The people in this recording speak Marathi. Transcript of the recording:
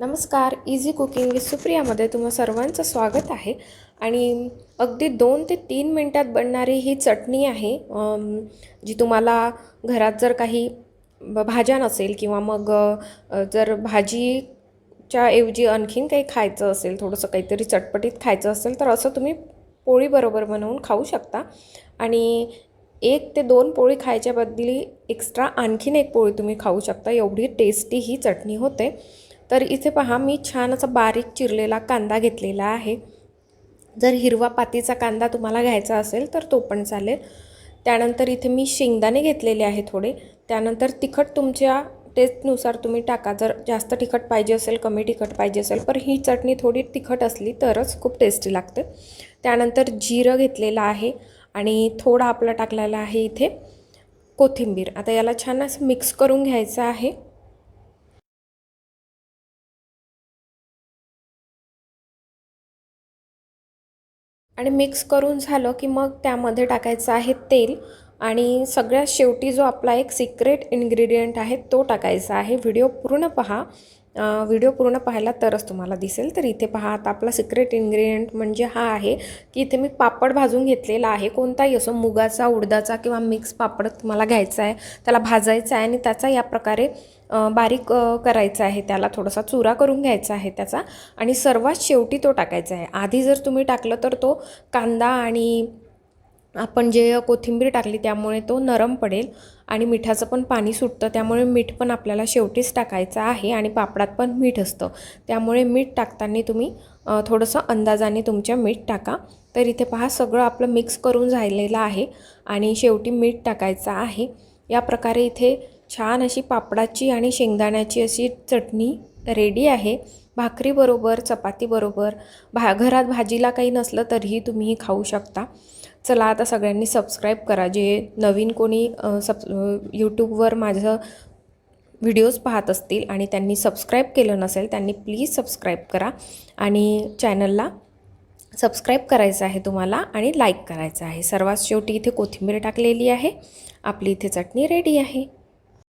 नमस्कार इझी कुकिंग विथ सुप्रियामध्ये तुम्हा सर्वांचं स्वागत आहे. आणि अगदी दोन ते तीन मिनटात बनणारी ही चटणी आहे जी तुम्हाला घरात जर काही ब- भाज्या नसेल किंवा मग जर भाजीच्या ऐवजी आणखीन काही खायचं असेल थोडंसं काहीतरी चटपटीत खायचं असेल तर असं तुम्ही पोळीबरोबर बनवून खाऊ शकता. आणि एक ते दोन पोळी खायच्या बदली एक्स्ट्रा आणखीन एक पोळी तुम्ही खाऊ शकता. एवढी टेस्टी ही चटणी होते. तर इथे पहा मी छान असा बारीक चिरलेला कांदा घेतलेला आहे. जर हिरवा पातीचा कांदा तुम्हाला घ्यायचा असेल तर तो पण चालेल. त्यानंतर इथे मी शेंगदाणे घेतलेले आहे थोडे. त्यानंतर तिखट तुमच्या टेस्टनुसार तुम्ही टाका. जर जास्त तिखट पाहिजे असेल कमी तिखट पाहिजे असेल पण ही चटणी थोडी तिखट असली तरच खूप टेस्टी लागते. त्यानंतर जिरं घेतलेलं आहे आणि थोडा आपला टाकलेला आहे इथे कोथिंबीर. आता याला छान असं मिक्स करून घ्यायचं आहे. आणि मिक्स करून झालं की मग त्यामध्ये टाकायचं आहे तेल. आणि सगळ्यात शेवटी जो आपला एक सिक्रेट इन्ग्रेडियंट आहे तो टाकायचा आहे. व्हिडिओ पूर्ण पहा. व्हिडिओ पूर्ण पाहायला तरच तुम्हाला दिसेल. तर इथे पहा आता आपला सिक्रेट इन्ग्रेडियंट म्हणजे हा आहे की इथे मी पापड भाजून घेतलेला आहे. कोणताही असो मुगाचा उडदाचा किंवा मिक्स पापड तुम्हाला घ्यायचा आहे. त्याला भाजायचा आहे आणि त्याचा या प्रकारे बारीक करायचा आहे. त्याला थोडासा चुरा करून घ्यायचा आहे त्याचा. आणि सर्वात शेवटी तो टाकायचा आहे. आधी जर तुम्ही टाकलं तर तो कांदा आणि आपण जे कोथिंबीर टाकली त्यामुळे तो नरम पडेल आणि मिठाचं पण पाणी सुटतं त्यामुळे मीठ पण आपल्याला शेवटीच टाकायचं आहे आणि पापडात पण मीठ असतं. त्यामुळे मीठ टाकताना तुम्ही थोडंसं अंदाजाने तुमच्या मीठ टाका. तर इथे पहा सगळं आपलं मिक्स करून झालेलं आहे आणि शेवटी मीठ टाकायचं आहे. या प्रकारे इथे छान अशी पापडाची आणि शेंगदाण्याची अशी चटणी रेडी आहे. भाकरीबरोबर चपातीबरोबर भा घरात भाजीला काही नसलं तरीही तुम्ही खाऊ शकता. चला आता सगळ्यांनी सबस्क्राईब करा. जे नवीन कोणी सब यूट्यूबवर माझं व्हिडिओज पाहत असतील आणि त्यांनी सबस्क्राईब केलं नसेल त्यांनी प्लीज सबस्क्राईब करा. आणि चॅनलला सबस्क्राईब करायचं आहे तुम्हाला आणि लाईक करायचं आहे. सर्वात शेवटी इथे कोथिंबीर टाकलेली आहे. आपली इथे चटणी रेडी आहे.